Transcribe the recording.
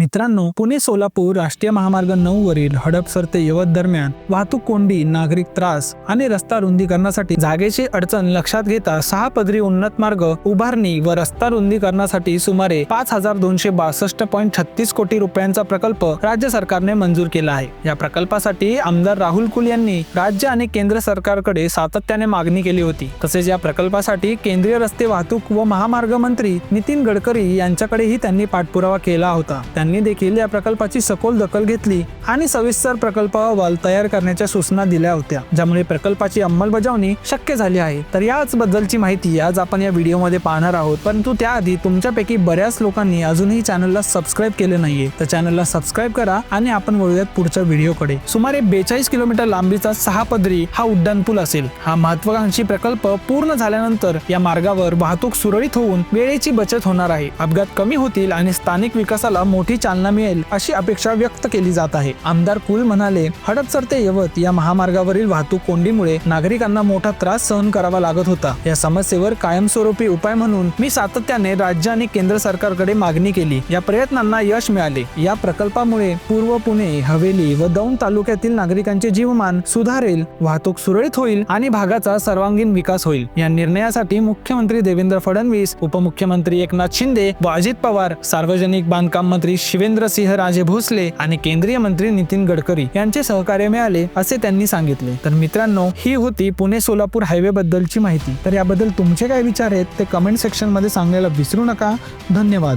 मित्रांनो पुणे सोलापूर राष्ट्रीय महामार्ग नऊ वरील हडपसर ते यवत दरम्यान वाहतूक कोंडी नागरिक त्रास आणि रस्ता रुंदीकरणासाठी जागेची अडचण लक्षात घेता सहा पदरी उन्नत मार्ग उभारणी व रस्ता रुंदीकरणासाठी सुमारे पाच हजार दोनशे बासष्ट पॉईंट छत्तीस कोटी रुपयांचा प्रकल्प राज्य सरकारने मंजूर केला आहे. या प्रकल्पासाठी आमदार राहुल कुल यांनी राज्य आणि केंद्र सरकारकडे सातत्याने मागणी केली होती. तसेच या प्रकल्पासाठी केंद्रीय रस्ते वाहतूक व महामार्ग मंत्री नितीन गडकरी यांच्याकडेही त्यांनी पाठपुरावा केला होता. त्यांनी देखील या प्रकल्पाची सखोल दखल घेतली आणि सविस्तर प्रकल्प अहवाल तयार करण्याच्या सूचना दिल्या होत्या. ज्यामुळे प्रकल्पाची अंमलबजावणी शक्य झाली आहे. तर याच बद्दलची माहिती आज आपण या व्हिडिओमध्ये पाहणार आहोत. परंतु त्याआधी तुमच्यापैकी बऱ्याच लोकांनी अजूनही चॅनलला सबस्क्राईब केले नाहीये. तर चॅनलला सबस्क्राईब करा आणि आपण वळूयात पुढच्या व्हिडिओकडे. सुमारे बेचाळीस किलोमीटर लांबीचा सहा पदरी हा उड्डाणपूल असेल. हा महत्वाकांक्षी प्रकल्प पूर्ण झाल्यानंतर या मार्गावर वाहतूक सुरळीत होऊन वेळेची बचत होणार आहे. अपघात कमी होतील आणि स्थानिक विकासाला मोठी चालना मिळेल अशी अपेक्षा व्यक्त केली जात आहे. आमदार कुल म्हणाले हडपसर ते यवत या महामार्गावरील वाहतूक कोंडीमुळे नागरिकांना मोठा त्रास सहन करावा लागत होता. या समस्येवर कायमस्वरूपी उपाय म्हणून मी सातत्याने राज्य आणि केंद्र सरकारकडे मागणी केली. या प्रयत्नांना यश मिळाले. या प्रकल्पामुळे पूर्व पुणे हवेली व दौंड तालुक्यातील नागरिकांचे जीवमान सुधारेल वाहतूक सुरळीत होईल आणि भागाचा सर्वांगीण विकास होईल. या निर्णयासाठी मुख्यमंत्री देवेंद्र फडणवीस उपमुख्यमंत्री एकनाथ शिंदे व अजित पवार सार्वजनिक बांधकाम मंत्री शिवेंद्रसिंह राजे भोसले आणि केंद्रीय मंत्री नितीन गडकरी यांचे सहकार्य मिळाले असे त्यांनी सांगितले. तर मित्रांनो ही होती पुणे सोलापूर हायवे बद्दलची माहिती. तर याबद्दल तुमचे काय विचार आहेत ते कमेंट सेक्शनमध्ये सांगायला विसरू नका. धन्यवाद.